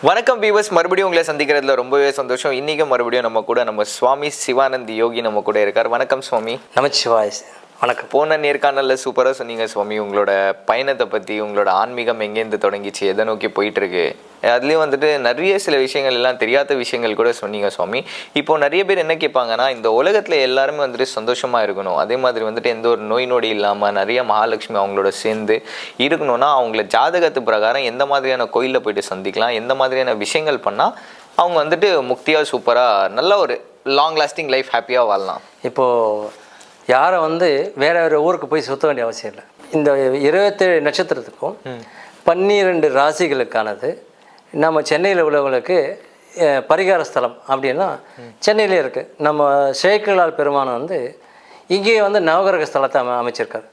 வணக்கம் பீவர்ஸ் மறுபடியும் உங்களை சந்திக்கிறதுல ரொம்பவே சந்தோஷம். இன்னைக்கு மறுபடியும் நம்ம கூட நம்ம சுவாமி சிவானந்த் யோகி நம்ம கூட இருக்கார். வணக்கம் சுவாமி. நமச்சிவாய் வணக்கம். போன நேர்காணல்ல சூப்பரா சொன்னீங்க சுவாமி. உங்களோட பயணத்தை பத்தி உங்களோட ஆன்மீகம் எங்கேருந்து தொடங்கிச்சு எதை நோக்கி போயிட்டு இருக்கு அதுலயும் வந்துட்டு நிறைய சில விஷயங்கள் எல்லாம் தெரியாத விஷயங்கள் கூட சொன்னீங்க சுவாமி. இப்போ நிறைய பேர் என்ன கேட்பாங்கன்னா இந்த உலகத்துல எல்லாருமே வந்துட்டு சந்தோஷமா இருக்கணும். அதே மாதிரி வந்துட்டு எந்த ஒரு நோய் நொடி இல்லாம நிறைய மகாலட்சுமி அவங்களோட சேர்ந்து இருக்கணும்னா அவங்கள ஜாதகத்து பிரகாரம் எந்த மாதிரியான கோயிலில் போயிட்டு சந்திக்கலாம் எந்த மாதிரியான விஷயங்கள் பண்ணா அவங்க வந்துட்டு முக்தியா சூப்பரா நல்ல ஒரு லாங் லாஸ்டிங் லைஃப் ஹாப்பியா வாழலாம். இப்போது யாரை வந்து வேற வேறு ஊருக்கு போய் சுற்ற வேண்டிய அவசியம் இல்லை. இந்த இருபத்தேழு நட்சத்திரத்துக்கும் பன்னிரெண்டு ராசிகளுக்கானது நம்ம சென்னையில் உள்ளவங்களுக்கு பரிகார ஸ்தலம் அப்படின்னா சென்னையிலே இருக்குது நம்ம சேக்கலால் பெருமான் வந்து இங்கேயே வந்து நவகிரக ஸ்தலத்தை அமை அமைச்சிருக்காரு.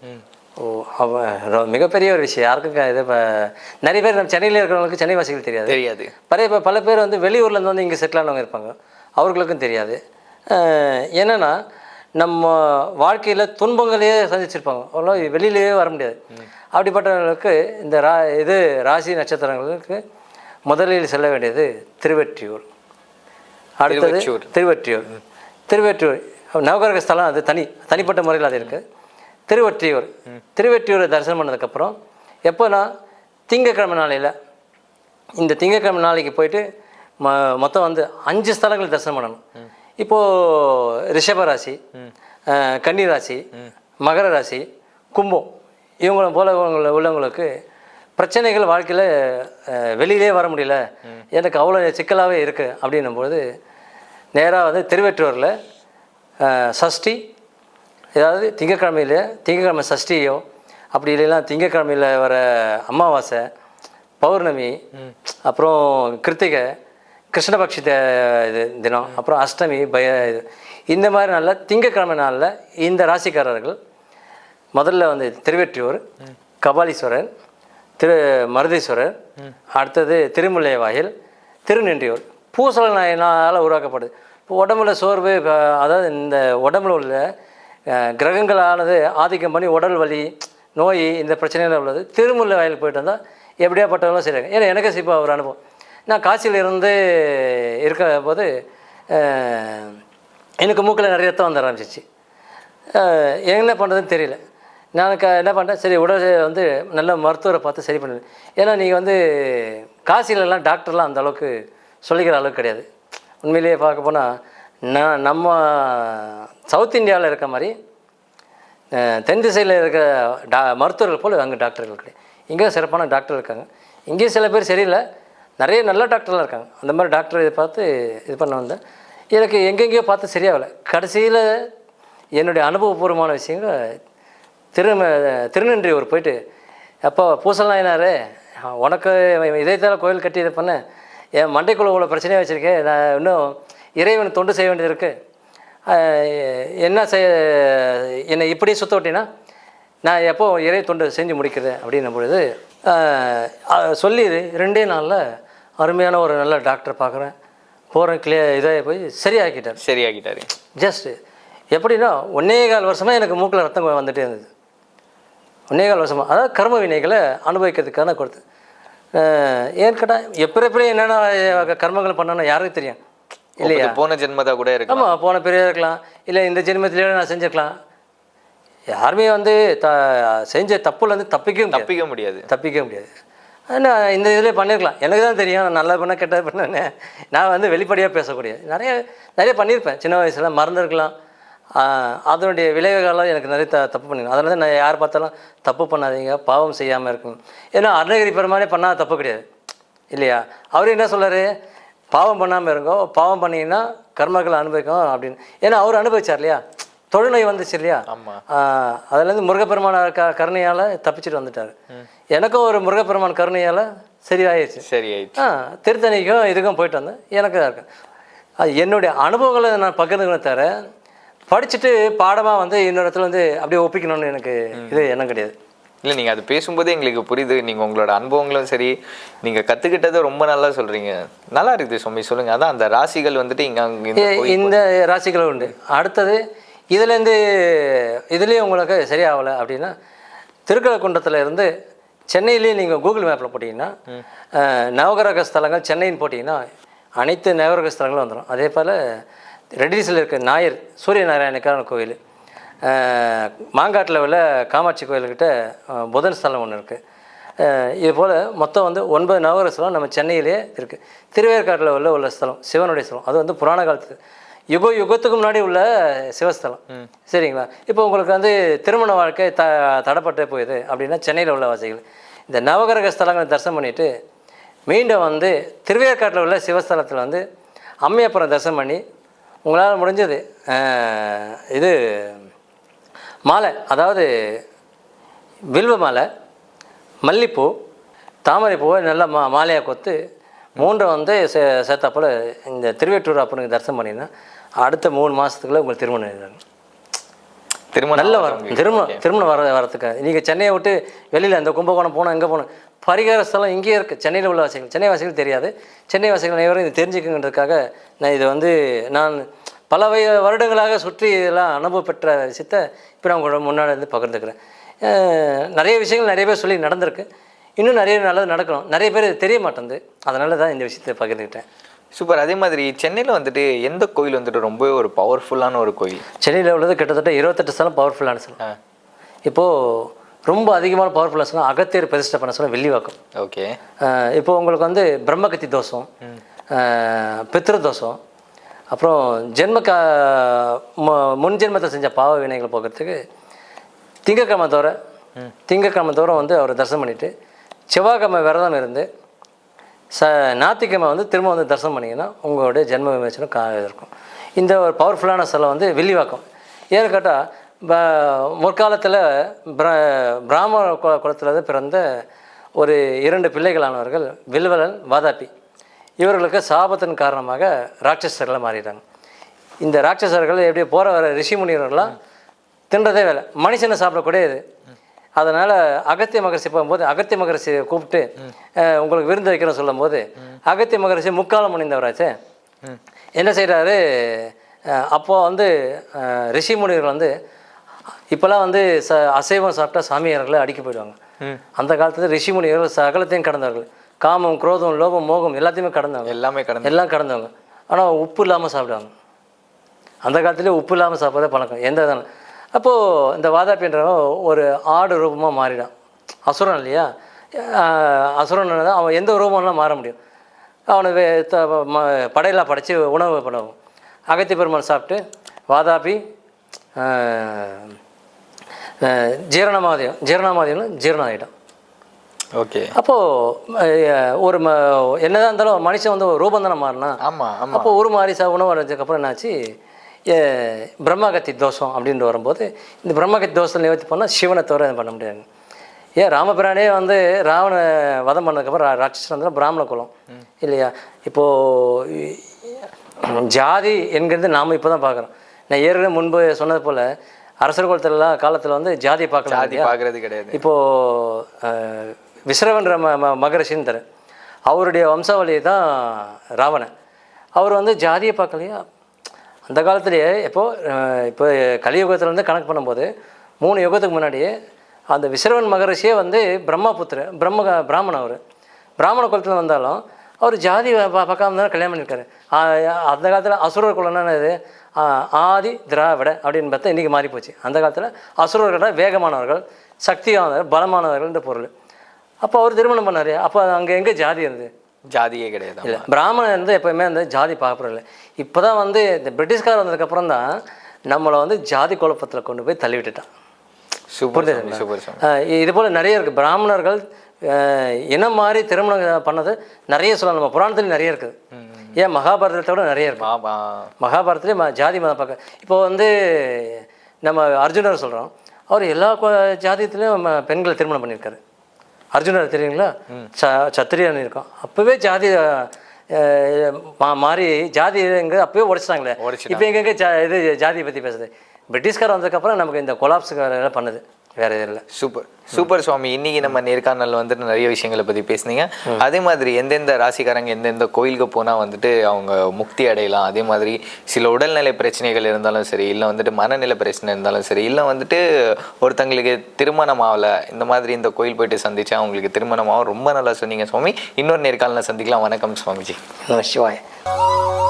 ஓ அவ ரொ- மிகப்பெரிய ஒரு விஷயம். யாருக்கும் இது இப்போ நிறைய பேர் நம்ம சென்னையில் இருக்கிறவங்களுக்கு சென்னை வாசிகள் தெரியாது. தெரியாது. பழைய ப- பல பேர் வந்து வெளியூர்லேருந்து வந்து இங்கே செட்டில் ஆனவங்க இருப்பாங்க. அவர்களுக்கும் தெரியாது. என்னன்னா நம்ம வாழ்க்கையில் துன்பங்களையே சந்திச்சிருப்பாங்க. அவ்வளோ வெளியிலேயே வர முடியாது. அப்படிப்பட்டவர்களுக்கு இந்த ரா இது ராசி நட்சத்திரங்களுக்கு முதலில் செல்ல வேண்டியது திருவெற்றியூர். அடுத்தது திருவெற்றியூர். திருவெற்றியூர். நவகிரக ஸ்தலம் அது தனி தனிப்பட்ட முறையில் அது இருக்குது திருவெற்றியூர். திருவெற்றியூரை தரிசனம் பண்ணதுக்கப்புறம் எப்போனா திங்கக்கிழமை நாளையில் இந்த திங்கக்கிழமை நாளைக்கு போயிட்டு ம மொத்தம் வந்து அஞ்சு ஸ்தலங்கள் தரிசனம் பண்ணணும். இப்போது ரிஷபராசி அஹ், கன்னி ராசி மகர ராசி கும்பம் இவங்கள போல உள்ள உள்ளவங்களுக்கு பிரச்சனைகள் வாழ்க்கையில் வெளியிலே வர முடியல. எனக்கு அவ்வளோ சிக்கலாகவே இருக்குது அப்படின்னும்போது நேராக வந்து திருவெற்றூரில் சஷ்டி ஏதாவது திங்கக்கிழமையில திங்கக்கிழமை சஷ்டியோ அப்படி இல்லைன்னா திங்கக்கிழமையில் வர அமாவாசை பௌர்ணமி அப்புறம் கிருத்திகை கிருஷ்ணபக்ஷி இது தினம் அப்புறம் அஷ்டமி பய இது. இந்த மாதிரி நாளில் திங்கக்கிழமை நாளில் இந்த ராசிக்காரர்கள் முதல்ல வந்து திருவெற்றியூர் கபாலீஸ்வரர் திரு மருதீஸ்வரர் அடுத்தது திருமுல்லை வாயில் திருநின்றியூர் பூசல நாயினால் உருவாக்கப்படுது இப்போ உடம்புல சோர்வு அதாவது இந்த உடம்புல உள்ள கிரகங்களானது ஆதிக்கம் பண்ணி உடல் வலி நோய் இந்த பிரச்சனையில் உள்ளது. திருமுல்லை வாயில் போயிட்டு வந்தால் எப்படியாப்பட்டவங்களும் செய்கிறாங்க ஏன்னா எனக்கு இப்போ ஒரு அனுபவம். நான் காசியில் இருந்து இருக்க போது எனக்கு மூக்கில் நிறைய ரத்தம் வந்து ஆரம்பிச்சிச்சு. என்ன பண்ணுறதுன்னு தெரியல. நான் க என்ன பண்ணுறேன் சரி உடல் வந்து நல்ல மருத்துவரை பார்த்து சரி பண்ணுது. ஏன்னா நீங்கள் வந்து காசிலெல்லாம் டாக்டர்லாம் அந்த அளவுக்கு சொல்லிக்கிற அளவுக்கு கிடையாது. உண்மையிலேயே பார்க்க போனால் நான் நம்ம சவுத் இந்தியாவில் இருக்க மாதிரி தென் திசையில் இருக்க டா மருத்துவர்கள் போல் அங்கே டாக்டர்கள் கிடையாது. இங்கே சிறப்பான டாக்டர் இருக்காங்க. இங்கேயும் சில பேர் சரியில்லை. நிறைய நல்ல டாக்டர்லாம் இருக்காங்க. அந்த மாதிரி டாக்டர் இதை பார்த்து இது பண்ண வந்தேன். எனக்கு எங்கெங்கேயோ பார்த்து சரியாகலை. கடைசியில் என்னுடைய அனுபவபூர்வமான விஷயங்கள் திரு திருநன்றியூர் போயிட்டு அப்போ பூசலாயினாரு உனக்கு இதயத்தால் கோயில் கட்டி இதை பண்ண. என் மண்டைக்குள்ள இவ்வளோ பிரச்சனையாக வச்சுருக்கேன் நான் இன்னும் இறைவன் தொண்டு செய்ய வேண்டியது இருக்குது என்ன செய்ய என்னை இப்படி சுத்த விட்டீங்கன்னா நான் எப்போ இறை தொண்டு செஞ்சு முடிக்கிறேன்? அப்படின்னும் பொழுது சொல்லி ரெண்டே நாளில் அருமையான ஒரு நல்ல டாக்டர் பார்க்குறேன். போகிறேன் கிளியர் இதாக போய் சரியாக்கிட்டார் சரியாகிட்டாரு. ஜஸ்ட் எப்படின்னா ஒன்னே கால் வருஷமாக எனக்கு மூக்கில் ரத்தம் வந்துட்டே இருந்தது. ஒன்னே கால் வருஷமாக அதாவது கர்ம வினைகளை அனுபவிக்கிறதுக்கான கொடுத்து. கேட்டால் எப்படி எப்படி என்னென்ன கர்மங்கள் பண்ணணும் யாருக்கு தெரியும்? இல்லையா? போன ஜென்மதா கூட இருக்கு ஆமாம் போன பெரிய இருக்கலாம். இல்லை இந்த ஜென்மத்திலேயே நான் செஞ்சிருக்கலாம். யாருமே வந்து த செஞ்ச தப்புலேருந்து தப்பிக்கவே முடியாது. தப்பிக்க முடியாது. தப்பிக்க முடியாது. ஆனால் இந்த இதில் பண்ணியிருக்கலாம் எனக்கு தான் தெரியும் நான் நல்லா பண்ண கெட்டது பண்ணேன்னு. நான் வந்து வெளிப்படையாக பேசக்கூடிய நிறைய நிறைய பண்ணியிருப்பேன் சின்ன வயசில் மறந்துருக்கலாம். அதனுடைய விளைவுகளால் எனக்கு நிறைய த தப்பு பண்ணிருக்கேன் அதனால தான் நான் யார் பார்த்தாலும் தப்பு பண்ணாதீங்க பாவம் செய்யாமல் இருக்கும் ஏன்னா அருணகிரி பெருமானே பண்ணால் தப்பு கிடையாது. இல்லையா? அவர் என்ன சொல்றாரு? பாவம் பண்ணாமல் இருங்கோ பாவம் பண்ணீங்கன்னா கர்மங்களை அனுபவிக்கும் அப்படின்னு. ஏன்னா அவர் அனுபவிச்சார் இல்லையா? தொழுநோய் வந்துச்சு இல்லையா? அதுலேருந்து முருகப்பெருமான க கருணையால் தப்பிச்சுட்டு வந்துட்டார். எனக்கும் ஒரு முருகப்பெருமான் கருணையால் சரியாயிடுச்சு. சரி ஆயிடுச்சு ஆ திருத்தணிக்கும் இதுக்கும் போயிட்டு வந்தேன். எனக்கு தான் இருக்கு. அது என்னுடைய அனுபவங்களை நான் பகிர்ந்துக்கணும் தவிர படிச்சுட்டு பாடமாக வந்து இன்னொரு இடத்துல வந்து அப்படியே ஒப்பிக்கணும்னு எனக்கு இது எண்ணம் கிடையாது. இல்ல நீங்க அது பேசும்போதே எங்களுக்கு புரியுது. நீங்க உங்களோட அனுபவங்களும் சரி நீங்க கத்துக்கிட்டதை ரொம்ப நல்லா சொல்றீங்க. நல்லா இருக்குது சுவாமி சொல்லுங்க. அதான் அந்த ராசிகள் வந்துட்டு இங்க அங்க இந்த இ- கோயில் இந்த ராசிகள் உண்டு. அடுத்தது இதுலேருந்து இதுலேயும் உங்களுக்கு சரியாகலை அப்படின்னா திருக்கலக்குன்றத்தில் இருந்து சென்னையிலேயே நீங்கள் கூகுள் மேப்பில் போட்டிங்கன்னா நவகிரக ஸ்தலங்கள் சென்னைன்னு போட்டிங்கன்னா அனைத்து நவகிரக ஸ்தலங்களும் வந்துடும் அதே போல் ரெட்டிஸில் இருக்க நாயர் சூரிய நாராயணக்கான கோயில் மாங்காட்டில் உள்ள காமாட்சி கோயில்கிட்ட புதன் ஸ்தலம் ஒன்று இருக்குது இது போல் மொத்தம் வந்து ஒன்பது நவகிரக ஸ்தலம் நம்ம சென்னையிலே இருக்குது திருவேற்காட்டில் உள்ள உள்ள ஸ்தலம் சிவனுடைய ஸ்தலம். அது வந்து புராண காலத்து யுக யுகத்துக்கு முன்னாடி உள்ள சிவஸ்தலம். சரிங்களா? இப்போ உங்களுக்கு வந்து திருமண வாழ்க்கை த தடப்பட்டு போகுது அப்படின்னா சென்னையில் உள்ள வாசிகள். இந்த நவகிரக ஸ்தலங்களை தரிசனம் பண்ணிவிட்டு மீண்டும் வந்து திருவேற்காட்டில் உள்ள சிவஸ்தலத்தில் வந்து அம்மையப்புறம் தரிசனம் பண்ணி உங்களால் முடிஞ்சது. இது மாலை அதாவது வில்வ மாலை மல்லிப்பூ தாமரைப்பூவை நல்லா மா மாலையாக கொத்து மூன்றை வந்து சே சேர்த்தாப்புல இந்த திருவேற்றூர் அப்பனுக்கு தரிசனம் பண்ணினா அடுத்த மூணு மாதத்துக்குள்ள உங்களுக்கு திருமணம் எழுதுறாங்க திருமணம் நல்ல வர ஆகாதவங்களுக்கு. திருமணம் திருமணம் வர வரத்துக்கு நீங்கள் சென்னையை விட்டு வெளியில் அந்த கும்பகோணம் போனோம் எங்கே போகணும்? பரிகார ஸ்தலம் இங்கேயே இருக்குது சென்னையில் உள்ள வாசிகள். சென்னை வாசிகள் தெரியாது. சென்னை வாசிகள் அனைவரும் இது தெரிஞ்சுக்குங்கிறதுக்காக நான் இது வந்து நான் பல வய வருடங்களாக சுற்றி இதெல்லாம் அனுபவம் பெற்ற விஷயத்தை இப்போ நான் உங்களோட முன்னாடி வந்து பகிர்ந்துக்கிறேன். நிறைய விஷயங்கள் நிறைய பேர் சொல்லி நடந்திருக்கு. இன்னும் நிறைய நல்லது நடக்கணும். நிறைய பேர் தெரிய மாட்டேங்குது. அதனால தான் இந்த விஷயத்தை பகிர்ந்துக்கிட்டேன். சூப்பர். அதே மாதிரி சென்னையில் வந்துட்டு எந்த கோயில் வந்துட்டு ரொம்பவே ஒரு பவர்ஃபுல்லான ஒரு கோயில்? சென்னையில் உள்ளது கிட்டத்தட்ட இருபத்தெட்டு ஸ்தலம் பவர்ஃபுல்லான ஸ்தலம். இப்போது ரொம்ப அதிகமான பவர்ஃபுல்லாக சொன்னால் அகத்தியர் பிரதிஷ்டை பண்ண சொன்னால் வெள்ளிவாக்கம் ஓகே. இப்போ உங்களுக்கு வந்து பிரம்மகத்தி தோஷம் பித்ரு தோஷம் அப்புறம் ஜென்ம கா மு- முன் ஜென்மத்தை செஞ்ச பாவ வினைகளை போக்குறதுக்கு திங்கக்கிழமை தவிர திங்கக்கிழமை தவிர வந்து அவர் தரிசனம் பண்ணிவிட்டு செவ்வாய்க்கிழமை விரதம் இருந்து ச ஞாயிற்றுக்கிழமை வந்து திரும்ப வந்து தரிசனம் பண்ணிங்கன்னா உங்களுடைய ஜென்ம விமோசனம் கா இருக்கும். இந்த ஒரு பவர்ஃபுல்லான ஸ்தலம் வந்து வெள்ளிவாக்கம் ஏன்னு கேட்டால் முற்காலத்தில் பிர பிராமண குலத்துல பிறந்த ஒரு இரண்டு பிள்ளைகளானவர்கள் வில்வலன் வாதாபி. இவர்களுக்கு சாபத்தின் காரணமாக ராட்சசர்களை மாறிடுறாங்க இந்த ராட்சசர்கள் எப்படி போகிற வர ரிஷி முனிவர்கள்லாம் தின்றதே வேலை. மனுஷனை சாப்பிடக்கூடியது அதனால் அகத்திய மகரிஷி போகும்போது அகத்திய மகரிஷியை கூப்பிட்டு உங்களுக்கு விருந்து வைக்கிறேன்னு சொல்லும்போது அகத்திய மகரிஷி முக்காலம் முனிந்தவராச்சே. என்ன செய்கிறாரு அப்போ வந்து ரிஷி முனிவர்கள் வந்து இப்போல்லாம் வந்து ச அசைவம் சாப்பிட்டா சாமியார்களை அடிக்க போயிடுவாங்க. அந்த காலத்துல ரிஷி முனிவர்கள் சகலத்தையும் கடந்தவர்கள் காமம் குரோதம் லோபம் மோகம் எல்லாத்தையுமே கடந்தவங்க எல்லாமே கடந்து எல்லாம் கடந்தவங்க ஆனால் உப்பு இல்லாமல் சாப்பிடுவாங்க. அந்த காலத்துலேயே உப்பு இல்லாமல் சாப்பிட்றதே பழக்கம். எந்த இதான அப்போது இந்த வாதாப்பின்றவன் ஒரு ஆடு ரூபமாக மாறிடான் அசுரன் இல்லையா? அசுரன் தான் அவன் எந்த ரூபம்லாம் மாற முடியும். அவனை படையெல்லாம் படைச்சு உணவு பண்ணுவோம் அகத்தி பெருமாள் சாப்பிட்டு வாதாபி ஜீரணமாதியம் ஜீரணமாதியம்னா ஜீரணம் ஆகிடும் ஓகே அப்போது ஒரு ம என்னதான் இருந்தாலும் மனுஷன் வந்து ரூபம் தானே மாறினா ஆமா ஆமா. அப்போ ஒரு மாதிரி சா உணவு அடைஞ்சதுக்கப்புறம் என்னாச்சு? பிரம்மகத்தி தோஷம் அப்படின்ட்டு வரும்போது இந்த பிரம்மகத்தி தோஷத்தில் நிவர்த்தி பண்ணால் சிவனை தவிர பண்ண முடியாது. ஏன் ராமபிரானே வந்து ராவண வதம் பண்ணதுக்கப்புறம் ராட்சசன் வந்து பிராமண குலம். இல்லையா? இப்போது ஜாதி என்கிறது நாம் இப்போ தான் பார்க்குறோம். நான் ஏற்கனவே முன்பு சொன்னது போல் அரசர் குலத்துலலாம் காலத்தில் வந்து ஜாதி பார்க்கலாம் ஜாதி பார்க்கறது கிடையாது. இப்போது விஸ்ரவன்ற ம ம மகரிஷின்னு தர அவருடைய வம்சாவளி தான் ராவணன். அவர் வந்து ஜாதியை பார்க்கலையா? அந்த காலத்திலேயே அஹ், இப்போ கலியுகத்தில் வந்து கணக்கு பண்ணும்போது மூணு யுகத்துக்கு முன்னாடியே அந்த விஸ்ரவன் மகரிஷியே வந்து பிரம்மபுத்திர பிரம்ம பிராமணன் அவர். பிராமண குலத்தில் வந்தாலும் அவர் ஜாதி பார்க்காம தான் கல்யாணம் பண்ணியிருக்காரு. அந்த காலத்தில் அசுரர் குலம்னா இது? ஆதி திராவிட அப்படின்னு பார்த்தா இன்றைக்கி மாறி போச்சு. அந்த காலத்தில் அசுரர்கள் வேகமானவர்கள் சக்தியானவர்கள் பலமானவர்கள்ன்ற பொருள். அப்போ அவர் திருமணம் பண்ணார். அப்போ அங்கே எங்கே ஜாதி இருந்தது? ஜாதியே கிடையாது. இல்லை பிராமணன் வந்து எப்போயுமே வந்து ஜாதி பார்க்குறதில்ல இப்போ தான் வந்து இந்த பிரிட்டிஷ்கார் வந்ததுக்கப்புறம் தான் நம்மளை வந்து ஜாதி குழப்பத்தில் கொண்டு போய் தள்ளி விட்டுட்டான் சூப்பர் இது போல் நிறைய இருக்குது பிராமணர்கள் இனம் மாறி திருமணம் பண்ணது? நிறைய சொல்லலாம். நம்ம புராணத்துலேயும் நிறைய இருக்குது. ஏன் மகாபாரதத்தை விட நிறைய இருக்குது ஆமா. மகாபாரதத்திலே ம ஜாதி மதம் பார்க்க இப்போ வந்து நம்ம அர்ஜுனர் சொல்கிறோம் அவர் எல்லா ஜாதியத்திலையும் பெண்களை திருமணம் பண்ணியிருக்காரு. அர்ஜுனர் தெரியுங்களா? ச சத்திரியன் இருக்கோம். அப்போவே ஜாதி மா- மாறி ஜாதிங்கிறது அப்போவே உடைச்சிட்டாங்களே உடைச்சிட்டாங்க. இப்போ எங்கெங்கே ஜா இது ஜாதியை பற்றி பேசுது. பிரிட்டிஷ்கார் வந்ததுக்கப்புறம் நமக்கு இந்த கொலாப்ஸுக்கு பண்ணுது. வேறு எதுவும் இல்லை. சூப்பர். சூப்பர் சுவாமி இன்னைக்கு நம்ம நேர்காணல் வந்துட்டு நிறைய விஷயங்களை பத்தி பேசுனீங்க. அதே மாதிரி எந்தெந்த ராசிக்காரங்க எந்தெந்த கோயிலுக்கு போனா வந்துட்டு அவங்க முக்தி அடையலாம். அதே மாதிரி சில உடல்நிலை பிரச்சனைகள் இருந்தாலும் சரி இல்லை வந்துட்டு மனநிலை பிரச்சனை இருந்தாலும் சரி இல்லை வந்துட்டு ஒருத்தங்களுக்கு திருமணம் ஆகல இந்த மாதிரி இந்த கோயில் போயிட்டு சந்திச்சா அவங்களுக்கு திருமணம் ஆகும். ரொம்ப நல்லா சொன்னீங்க சுவாமி. இன்னொரு நேர்காணல சந்திக்கலாம். வணக்கம் சுவாமிஜி. சிவாய்.